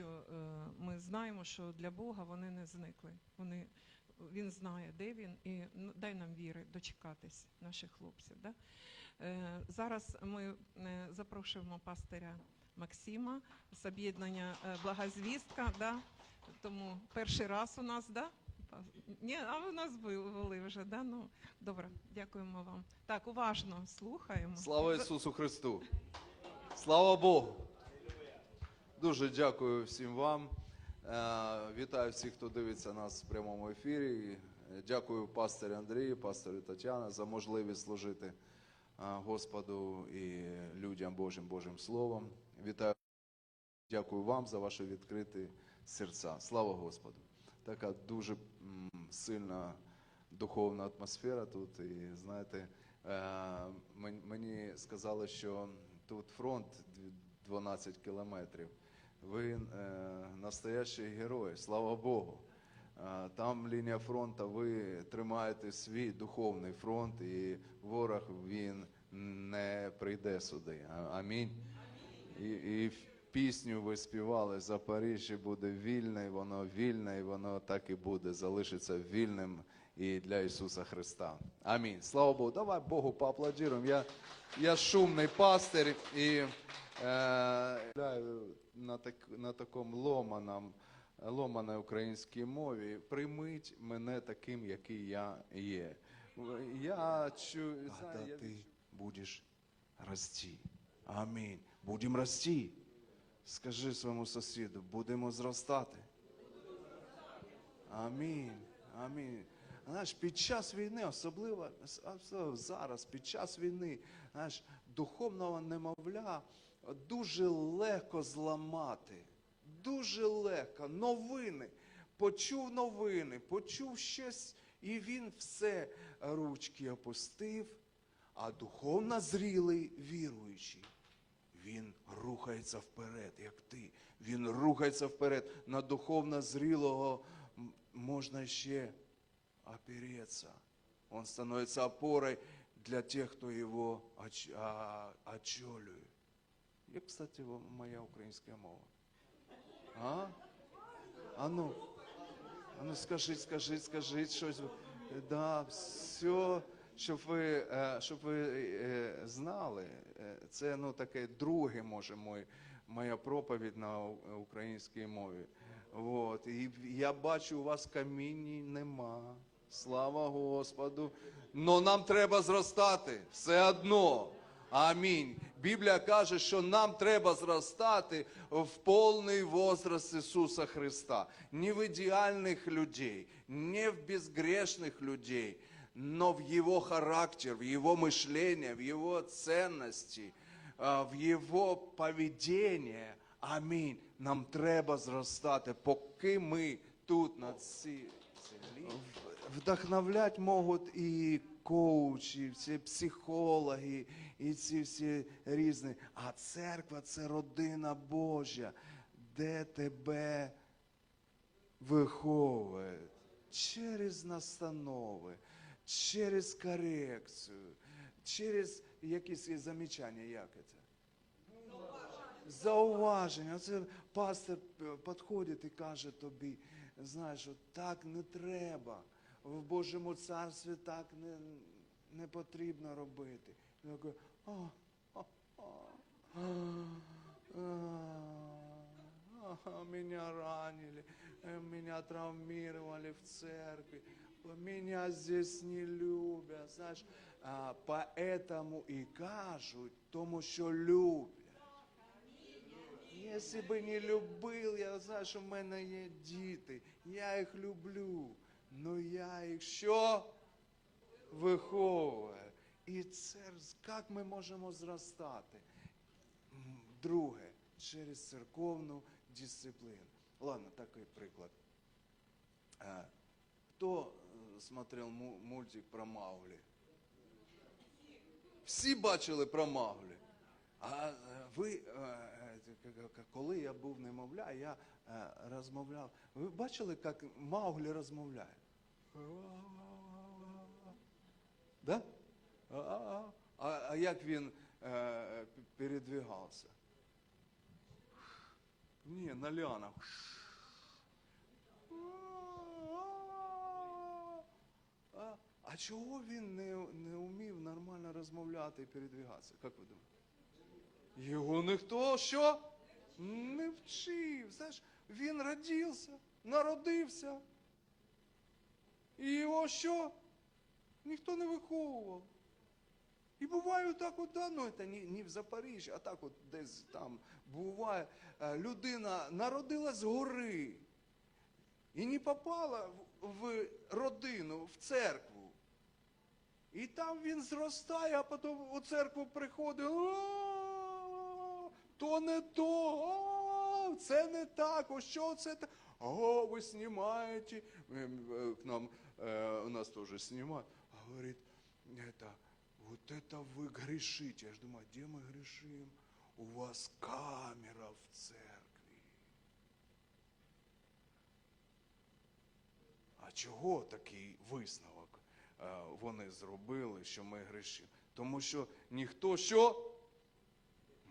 що е, ми знаємо, що для Бога вони не зникли. Вони, він знає, де він, і ну, дай нам віри дочекатись наших хлопців. Да? Е, зараз ми е, запрошуємо пастиря Максима з об'єднання е, Благозвістка. Да? Тому перший раз у нас, да? Ні, а ви нас були вже, да? Ну, добре, дякуємо вам. Так, уважно слухаємо. Слава Ісусу Христу! Слава Богу! Дуже дякую всім вам. Е, Вітаю всіх, хто дивиться нас в прямому ефірі. Е, Дякую пастирі Андрію, пастирі Тетяна за можливість служити е, Господу і людям Божим Божим Словом. Вітаю. Дякую вам за ваші відкриті серця. Слава Господу! Така дуже сильна духовна атмосфера тут. І знаєте, мені сказали, що тут фронт дві- 12 кілометрів. Ви е, настоящий герой, слава Богу. Е, Там лінія фронту, ви тримаєте свій духовний фронт, і ворог він не прийде сюди. Амінь. І, і пісню ви співали Запоріжжя буде вільне, воно вільне, і воно так і буде, залишиться вільним і для Ісуса Христа. Амінь. Слава Богу. Давай Богу поаплодуємо. Я, я шумний пастир і е, на, так, на такому ломаному, ломаній українській мові. Прийміть мене таким, який я є. Я чую, знаю, Когда я ты будешь расти. Амінь. Будемо расти. Скажи своєму сусіду, будемо зростати. Амінь. Амінь. Знаєш, під час війни, особливо, особливо зараз, під час війни, знаєш, духовного немовля дуже легко зламати. Дуже легко. Новини. Почув новини, почув щось, і він все ручки опустив, а духовно зрілий віруючий. Він рухається вперед, як ти. Він рухається вперед. На духовно зрілого можна ще опереться. Он становится опорой для тех, кто его очолює. Як, кстати, моя українська мова? А? А ну, а ну скажіть, скажіть, скажіть щось. Да, все, щоб ви, е, щоб ви е, знали, е, це ну таке друге, може, мой, моя проповідь на українській мові. Вот. І я бачу, у вас камінь нема. Слава Господу. Но нам треба зростати все одно. Амінь. Біблія каже, що нам треба зростати в повний возраст Ісуса Христа. Не в ідеальних людей, не в безгрешних людей, но в Его характер, в Его мышление, в Его ценности, а, в Его поведение. Амінь. Нам треба зростати, поки ми тут на цій землі. Вдохновлять можуть і коучі, всі психологи, і ці всі різні. А церква це родина Божа, де тебе виховують через настанови, через корекцію, через якісь замічання, як це? Зауваження. Це пастор підходить і каже тобі, знаєш, от так не треба. В Божому царстві так не, не потрібно робити. Я кажу, «А, а, а, а, а, Меня ранили, э, меня травмировали в церкви, меня здесь не любят, знаєш, а, поэтому і кажуть, тому що люблять. Якщо би не любив, я знаю, що в мене є діти, я їх люблю, но я їх що виховую. І це як ми можемо зростати? Друге, через церковну дисципліну. Ладно, такий приклад. Е, Хто е, смотрел мультик про Мауглі? Всі бачили про Мауглі. А е, ви, коли я був немовля, я розмовляв. Ви бачили, як Мауглі розмовляє? Да? А, а, а як він е, передвигався? Ні, на ліанах. А, а чого він не, не вмів нормально розмовляти і передвигатися? Як ви думаєте? Його ніхто що? Не вчив. Знаєш, він родився, народився. І його що? Ніхто не виховував. І буває так от, да, ну це не, не в Запоріжжі, а так от десь там буває, е, людина народилась з гори і не попала в, в родину, в церкву. І там він зростає, а потім у церкву приходить. То не то, це не так, о що це так? О, ви знімаєте. Ем, е, К нам, е, у нас теж знімають. Говорить, это, вот это вы грешите. Я ж думаю, где мы грешим? У вас камера в церкві. А чого такий висновок е, вони зробили, що ми грішимо? Тому що ніхто що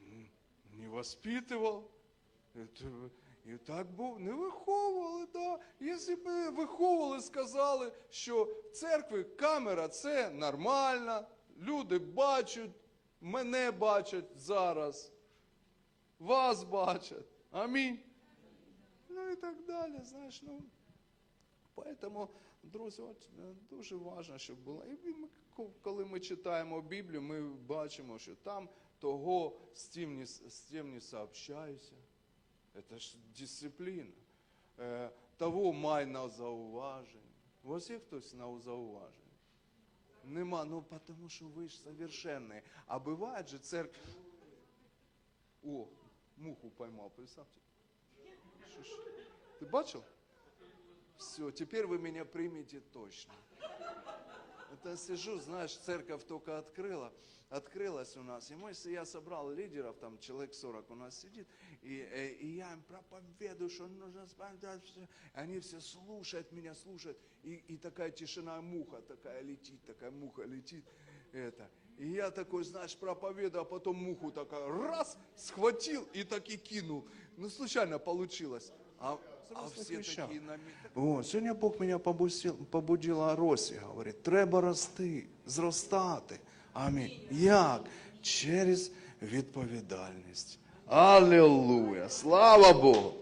М, не воспитував. Это- І так був, не виховували, да. Якщо б виховували, сказали, що в церкві камера це нормально, люди бачать, мене бачать зараз, вас бачать. Амінь. Ну і так далі, знаєш, ну. Поэтому, друзі, от е, дуже важливо, щоб було. І ми, коли ми читаємо Біблію, ми бачимо, що там того з тим не, з тим не сообщайся. Це ж дисципліна. Е, того май на зауваження. Вас є хтось на зауваження? Нема, ну тому що ви ж совершенні. А буває же церква. О, муху поймав, представте. Що ж? Ти бачив? Все, теперь вы меня примете точно. Это сижу, знаешь, церковь только открыла, открылась у нас. И мы, я собрал лидеров, там человек 40 у нас сидит, и, э, и я им проповедую, что нужно спать. Они все слушают меня, слушают. И, и такая тишина, муха такая летит, такая муха летит. Это. И я такой, знаешь, проповедую, а потом муху такая раз, схватил и так и кинул. Ну, случайно получилось. А, а все вещах. такие на О, сьогодні Бог мене побусил- побудила Росі, говорить, треба рости, зростати. Амінь. Як? Через відповідальність. Аллилуйя! Слава Богу!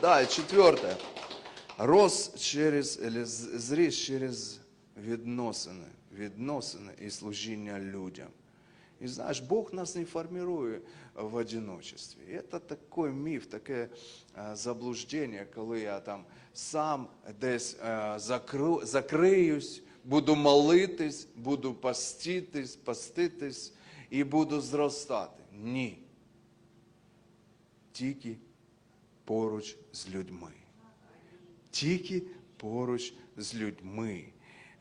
Да, и четвертое. Рос через, или з- зріс через відносини, відносини і служіння людям. І знаєш, Бог нас не формирує в одиночестві. Це такий міф, таке е, заблуждення, коли я там сам десь е, закру, закриюсь, буду молитись, буду поститись, поститись і буду зростати. Ні. Тільки поруч з людьми. Тільки поруч з людьми.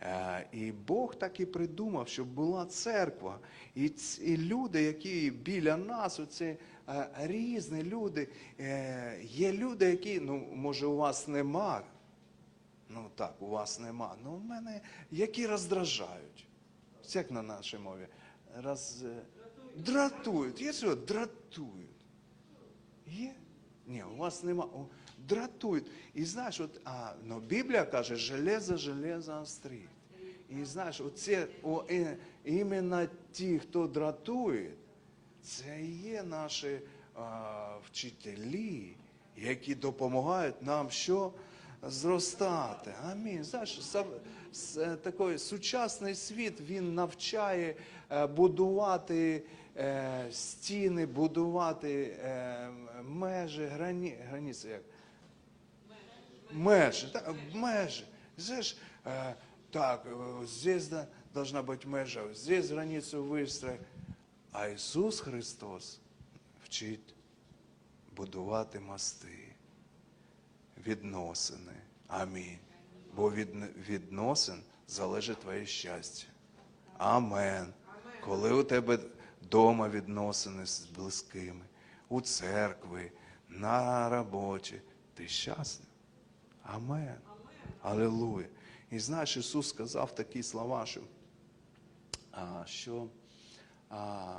Е, І Бог так і придумав, щоб була церква. І, ц- і люди, які біля нас, оці е, різні люди. Е, Є люди, які, ну, може, у вас нема. Ну так, у вас нема. Ну, у мене, які роздражають. Як на нашій мові? Роз... е, Дратують. Є що? Дратують. Є? Ні, у вас нема. Дратують. І знаєш, от, а, ну, Біблія каже, железо, железо острить. І знаєш, оце, о, е, іменно ті, хто дратує, це є наші а, вчителі, які допомагають нам що? Зростати. Амінь. Знаєш, са- с- е, такий сучасний світ він навчає е, будувати е, стіни, будувати е, межі, грані, границі як? Межи, да, межи. Знаешь, э, так, э, здесь да, должна быть межа, здесь границу выстроить. А Ісус Христос вчить будувати мости, відносини. Амінь. Бо від відносин залежить твоє щастя. Амен. Коли у тебе вдома відносини з близькими, у церкві, на роботі, ти щасливий. Амен. Аллилуйя. І знаєш, Ісус сказав такі слова, що, а, що а,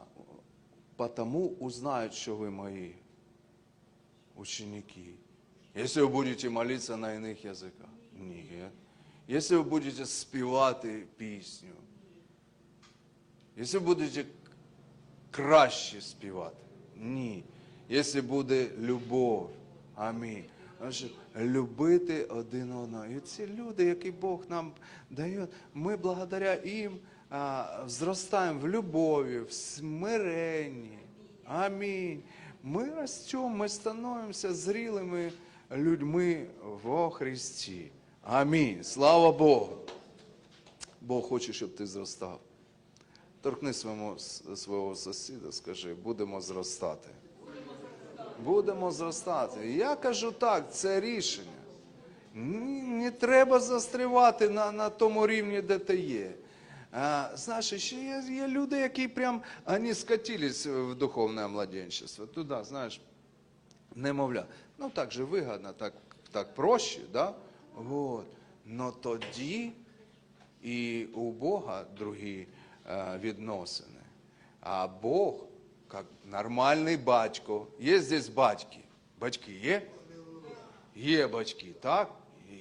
потому узнають, що ви мої ученики. Если вы будете молиться на иных языках? Нет. Если вы будете співати пісню, якщо будете краще співати? Ні. Якщо буде любов. Амінь. Значить, любити один одного. І ці люди, які Бог нам дає, ми благодаря їм а, зростаємо в любові, в смиренні. Амінь. Ми ростемо, ми становимося зрілими людьми во Христі. Амінь. Слава Богу. Бог хоче, щоб ти зростав. Торкни своєму, свого сусіда, скажи, будемо зростати. Будемо зростати. Я кажу так, це рішення. Не треба застрівати на, на тому рівні, де ти є. А, знаєш, ще є, є люди, які прям вони скатились в духовне младенчество. Туди, знаєш, немовля. Ну так же вигодно, так, так проще, да? Вот. Но тоді і у Бога другі е, відносини. А Бог, як нормальний батько, є здесь батьки. Батьки є? Є батьки, так?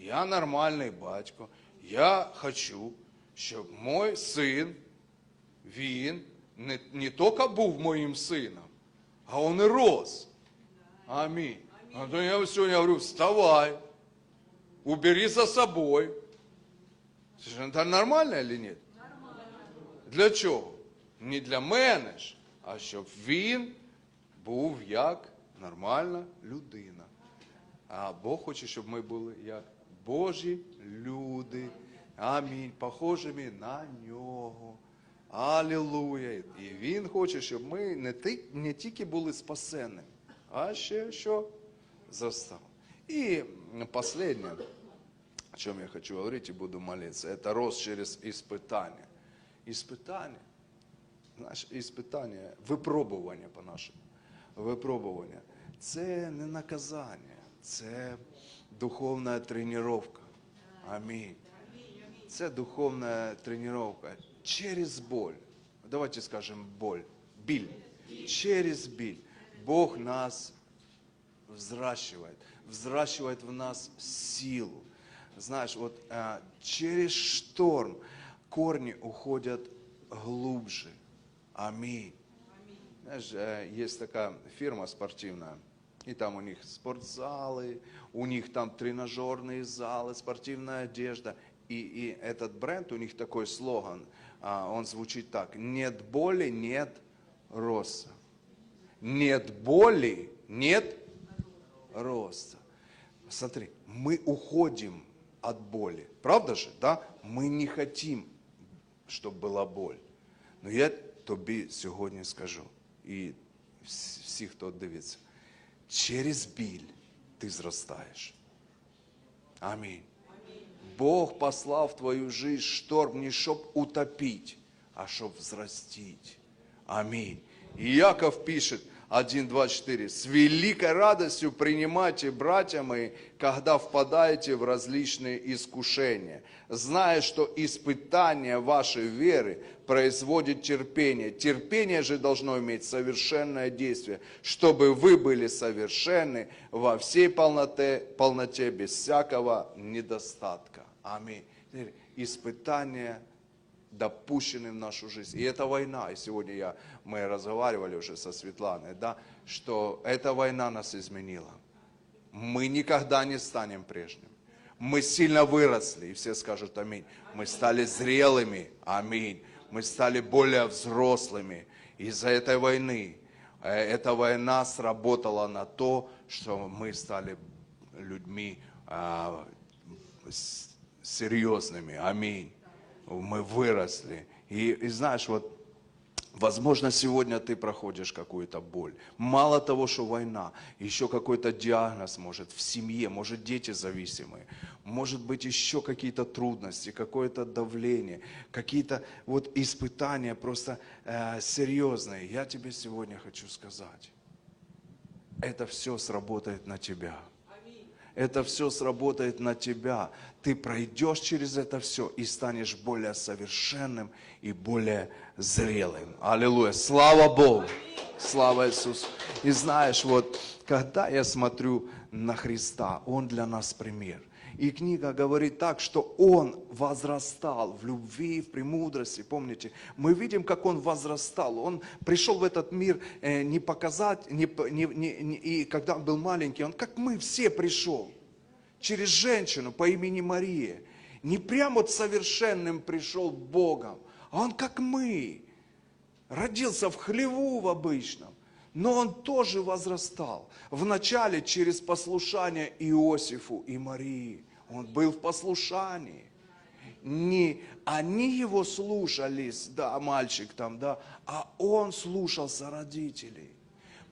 Я нормальний батько. Я хочу, щоб мой син, він не, не тільки був моїм сином, а він і рос. Амінь. А то я сьогодні говорю, вставай, убери за собой. Это нормально или нет? Для чого? Не для мене ж, а щоб він був як нормальна людина. А Бог хоче, щоб ми були як Божі люди. Амінь. Похожими на нього. Алілуя. І Він хоче, щоб ми не, тільки були спасенними, а ще що зростали. І останнє, о чем я хочу говорить и буду молиться, это рост через испытание. Испытание, знаєш, испытание, випробування по-нашому. Випробування. Це не наказання, це духовна тренування. Амінь. Це духовна тренування через боль. Давайте скажем боль. Біль. Через біль. Бог нас взращивает, взращивает в нас силу. Знаешь, вот а, через шторм корни уходят глубже. Аминь. Знаешь, э, есть такая фирма спортивная, и там у них спортзалы, у них там тренажерные залы, спортивная одежда. И, и этот бренд, у них такой слоган, а, он звучит так. Нет боли, нет роста. Нет боли, нет роста. Смотри, мы уходим от боли. Правда же, да? Мы не хотим, щоб була боль. Ну я тобі сьогодні скажу, і всі, всі, хто дивиться, через біль ти зростаєш. Амінь. Бог послав в твою жизнь шторм не щоб утопить, а щоб взрастить. Аминь. И Яков пишет 1.24. С великой радостью принимайте, братья мои, когда впадаете в различные искушения, зная, что испытание вашей веры производит терпение. Терпение же должно иметь совершенное действие, чтобы вы были совершенны во всей полноте, полноте без всякого недостатка. Аминь. Испытание допущены в нашу жизнь. И это война. И сегодня я, мы разговаривали уже со Светланой, да, что эта война нас изменила. Мы никогда не станем прежним. Мы сильно выросли, и все скажут аминь. Мы стали зрелыми, аминь. Мы стали более взрослыми из-за этой войны. Э, Эта война сработала на то, что мы стали людьми а, серьезными. Аминь мы выросли. И, и знаешь, вот, возможно, сегодня ты проходишь какую-то боль. Мало того, что война, еще какой-то диагноз может в семье, может дети зависимые, может быть еще какие-то трудности, какое-то давление, какие-то вот испытания просто э, серьезные. Я тебе сегодня хочу сказать, это все сработает на тебя. это все сработает на тебя. Ты пройдешь через это все и станешь более совершенным и более зрелым. Аллилуйя. Слава Богу. Слава Иисусу. И знаешь, вот, когда я смотрю на Христа, Он для нас пример. И книга говорит так, что он возрастал в любви, в премудрости. Помните, мы видим, как он возрастал. Он пришел в этот мир э, не показать, не, не- не- не- и когда он был маленький, он как мы все пришел. Через женщину по имени Мария. Не прям вот совершенным пришел Богом, а он как мы. Родился в хлеву в обычном, но он тоже возрастал. Вначале через послушание Иосифу и Марии. Он был в послушании. Не они его слушались, да, мальчик там, да, а он слушался родителей.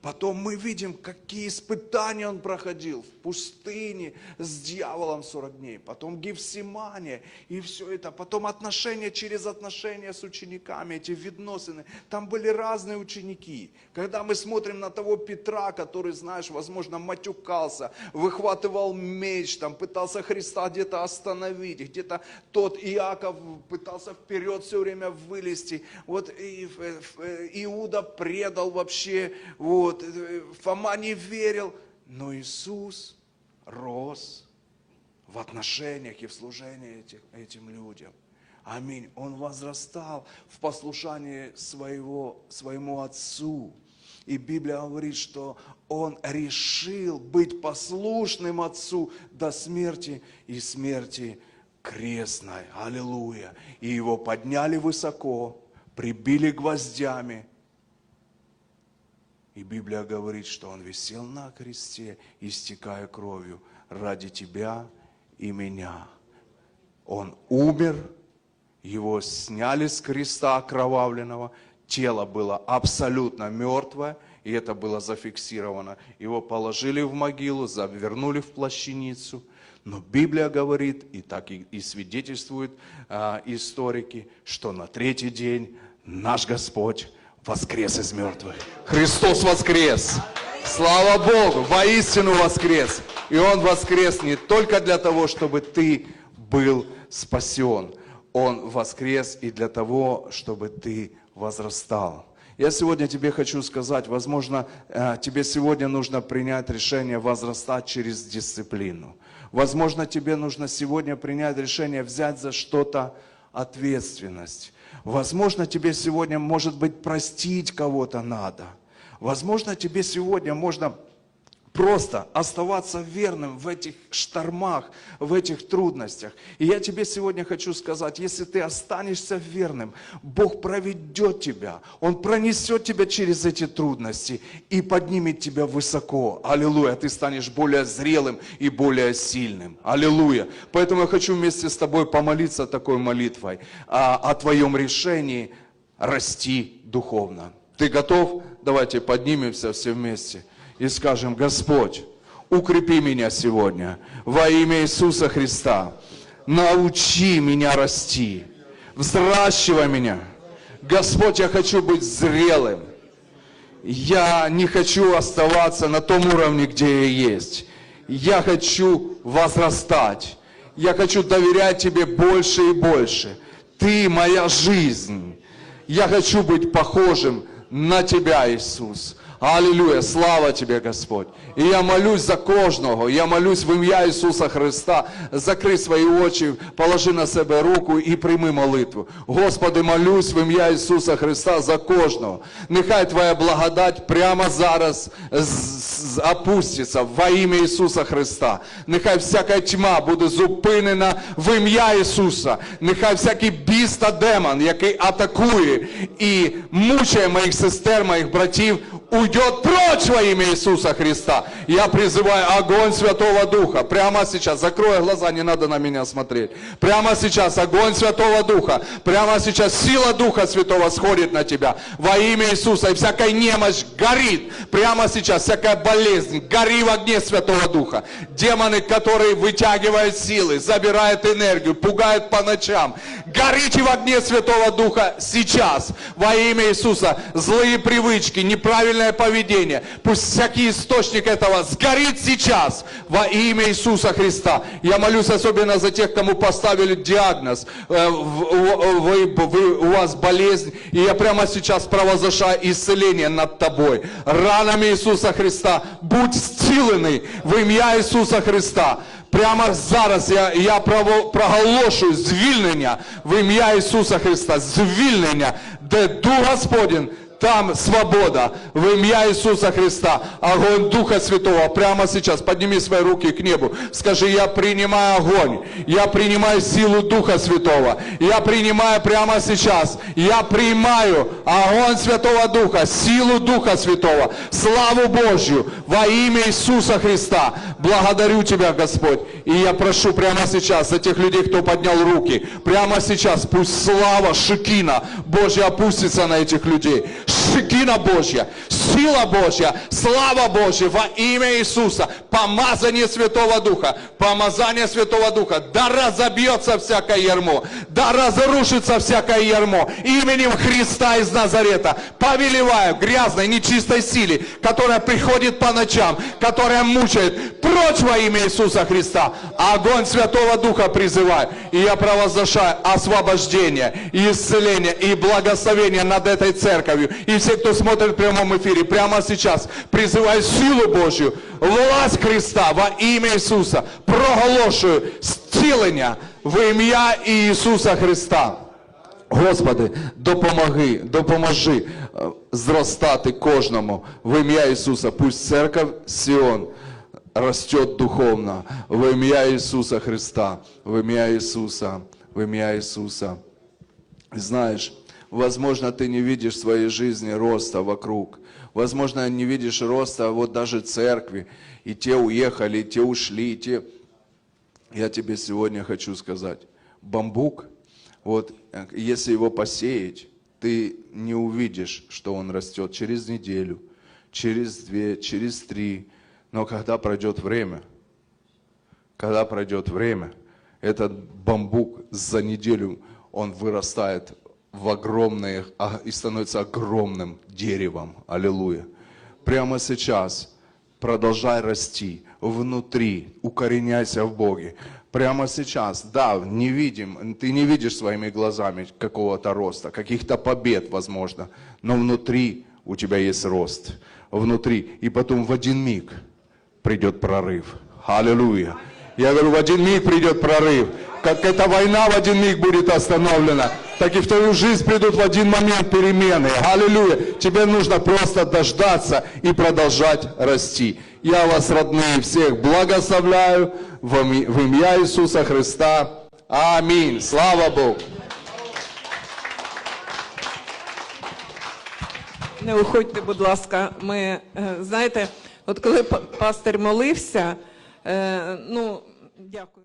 Потом мы видим, какие испытания он проходил в пустыне с дьяволом 40 дней. Потом Гефсимане и все это. Потом отношения через отношения с учениками, эти видносины. Там были разные ученики. Когда мы смотрим на того Петра, который, знаешь, возможно, матюкался, выхватывал меч, там, пытался Христа где-то остановить, где-то тот Иаков пытался вперед все время вылезти. Вот и, э, э, Иуда предал вообще, вот, э, Фома не верил. Но Иисус рос в отношениях и в служении этих, этим людям. Аминь. Он возрастал в послушании своего, своему Отцу. И Библия говорит, что он решил быть послушным Отцу до смерти и смерти крестной. Аллилуйя. И его подняли высоко, прибили гвоздями. И Библия говорит, что он висел на кресте, истекая кровью ради тебя и меня. Он умер, его сняли с креста окровавленного, тело было абсолютно мертвое, и это было зафиксировано. Его положили в могилу, завернули в плащаницу. Но Библия говорит, и так и, и свидетельствуют а, историки, что на третий день наш Господь воскрес из мертвых. Христос воскрес! Слава Богу! Воистину воскрес! И Он воскрес не только для того, чтобы ты был спасен. Он воскрес и для того, чтобы ты возрастал. Я сегодня тебе хочу сказать, возможно, э, тебе сегодня нужно принять решение возрастать через дисциплину. Возможно, тебе нужно сегодня принять решение взять за что-то ответственность. Возможно, тебе сегодня, может быть, простить кого-то надо. Возможно, тебе сегодня можно просто оставаться верным в этих штормах, в этих трудностях. И я тебе сегодня хочу сказать, если ты останешься верным, Бог проведет тебя, Он пронесет тебя через эти трудности и поднимет тебя высоко. Аллилуйя, ты станешь более зрелым и более сильным. Аллилуйя. Поэтому я хочу вместе с тобой помолиться такой молитвой о, о твоем решении расти духовно. Ты готов? Давайте поднимемся все вместе и скажем, Господь, укрепи меня сегодня во имя Иисуса Христа. Научи меня расти, взращивай меня. Господь, я хочу быть зрелым. Я не хочу оставаться на том уровне, где я есть. Я хочу возрастать. Я хочу доверять Тебе больше и больше. Ты моя жизнь. Я хочу быть похожим на Тебя, Иисус. Аллилуйя, слава Тебе, Господь. І я молюсь за кожного, я молюсь в ім'я Ісуса Христа. Закрий свої очі, положи на себе руку і прийми молитву. Господи, молюсь в ім'я Ісуса Христа за кожного. Нехай Твоя благодать прямо зараз опуститься во ім'я Ісуса Христа. Нехай всяка тьма буде зупинена в ім'я Ісуса. Нехай всякий біс та демон, який атакує і мучає моїх сестер, моїх братів, уйдет прочь во имя Иисуса Христа. Я призываю огонь Святого Духа. Прямо сейчас, закрой глаза, не надо на меня смотреть. Прямо сейчас огонь Святого Духа. Прямо сейчас сила Духа Святого сходит на тебя. Во имя Иисуса. И всякая немощь горит. Прямо сейчас всякая болезнь. Гори в огне Святого Духа. Демоны, которые вытягивают силы, забирают энергию, пугают по ночам. Горите в огне Святого Духа сейчас. Во имя Иисуса. Злые привычки, неправильное неправильное поведение. Пусть всякий источник этого сгорит сейчас во имя Иисуса Христа. Я молюсь особенно за тех, кому поставили диагноз. Э, в- в- Вы, вы- у вас болезнь, и я прямо сейчас провозглашаю исцеление над тобой. Ранами Иисуса Христа будь зцілений в ім'я Ісуса Христа. Прямо зараз я, я право, проголошую звільнення в ім'я Ісуса Христа. Звільнення, де Дух Господень, там свобода в имя Иисуса Христа. Огонь Духа Святого прямо сейчас. Подними свои руки к небу. Скажи, я принимаю огонь. Я принимаю силу Духа Святого. Я принимаю прямо сейчас. Я принимаю огонь Святого Духа, силу Духа Святого, славу Божью во имя Иисуса Христа. Благодарю Тебя, Господь. И я прошу прямо сейчас за тех людей, кто поднял руки. Прямо сейчас пусть слава Шикина Божья опустится на этих людей. Шикина Божья, сила Божья, слава Божья во имя Иисуса. Помазание Святого Духа, помазание Святого Духа. Да разобьется всякое ярмо, да разрушится всякое ярмо. Именем Христа из Назарета повелеваю грязной, нечистой силе, которая приходит по ночам, которая мучает. Прочь во имя Иисуса Христа. Огонь Святого Духа призываю. И я провозглашаю освобождение, исцеление, и благословение над этой церковью. И все, кто смотрит в прямом эфире, прямо сейчас призываю силу Божью, власть Христа во имя Иисуса. Проголошую зцілення в ім'я Ісуса Христа. Господи, допомоги, допоможи е, зростати кожному в ім'я Ісуса. Пусть церковь Сион растет духовно в ім'я Ісуса Христа, в ім'я Ісуса, в ім'я Ісуса. Знаешь, возможно, ты не видишь в своей жизни роста вокруг. Возможно, не видишь роста вот даже церкви. И те уехали, и те ушли, и те... Я тебе сегодня хочу сказать. Бамбук, вот э, если его посеять, ты не увидишь, что он растет через неделю, через две, через три. Но когда пройдет время, когда пройдет время, этот бамбук за неделю, он вырастает в огромные, а- и становится огромным деревом. Аллилуйя. Прямо сейчас продолжай расти внутри, укореняйся в Боге. Прямо сейчас, да, не видим, ты не видишь своими глазами какого-то роста, каких-то побед, возможно, но внутри у тебя есть рост. Внутри. И потом в один миг придет прорыв. Аллилуйя. Я говорю, в один миг придет прорыв. Как эта война в один миг будет остановлена, так и в твою жизнь придут в один момент перемены. Аллилуйя. Тебе нужно просто дождаться и продолжать расти. Я вас, родные, всех благословляю в имя Иисуса Христа. Аминь. Слава Богу. Не уходьте, будь ласка. Ми знаєте, от коли па- пастир молився, ну дякую.